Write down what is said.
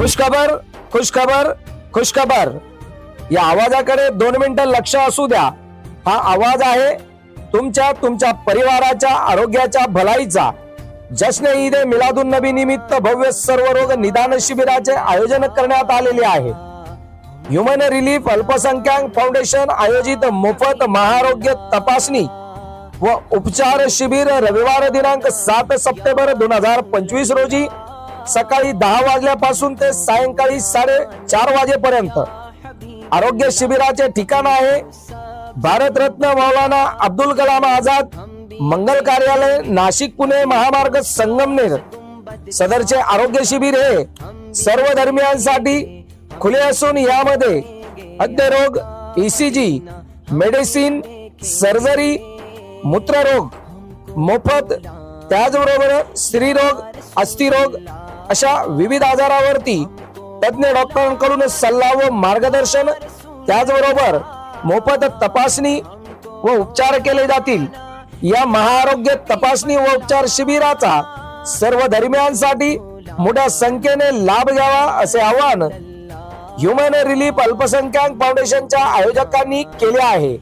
खुशखबर खुशखबर खुशखबर या आवाजाकडे दोन मिनिटं लक्ष असू द्या. हा आवाज आहे तुमच्या तुमच्या परिवाराच्या आरोग्याच्या भलाईचा. जश्न ईद ए मिलादुन नबी निमित्त भव्य सर्व रोग निदान शिबिराचे आयोजन करण्यात आलेले आहे. ह्युमन रिलीफ अल्पसंख्याक फाउंडेशन आयोजित मोफत महारोग्य तपासणी व उपचार शिबिर रविवार दिनांक सात सप्टेंबर दोन हजार पंचवीस रोजी सकाळी दहा वाजल्यापासून ते सायंकाळी साडे चार वाजेपर्यंत. आरोग्य शिबिराचे ठिकाण आहे. भारतरत्न मौलाना अब्दुल कलाम आझाद मंगल कार्यालय नाशिक पुणे महामार्ग संगमनेर. सदरचे आरोग्य शिबिर हे सर्व धर्मियांसाठी खुले असून यामध्ये हृदयरोग ईसीजी मेडिसिन सर्जरी मूत्ररोग मोफत त्याचबरोबर स्त्रीरोग अस्थिरोग अशा विविध आजारावरती तज्ञ डॉक्टरांकडून सल्ला व मार्गदर्शन. त्याचबरोबर मोफत तपासणी व उपचार केले जातील. या महाआरोग्य तपासणी व उपचार शिबिराचा सर्व धर्मियांसाठी मोठ्या संख्येने लाभ घ्यावा असे आवाहन ह्युमन रिलीफ अल्पसंख्याक फाउंडेशनच्या आयोजकांनी केले आहे.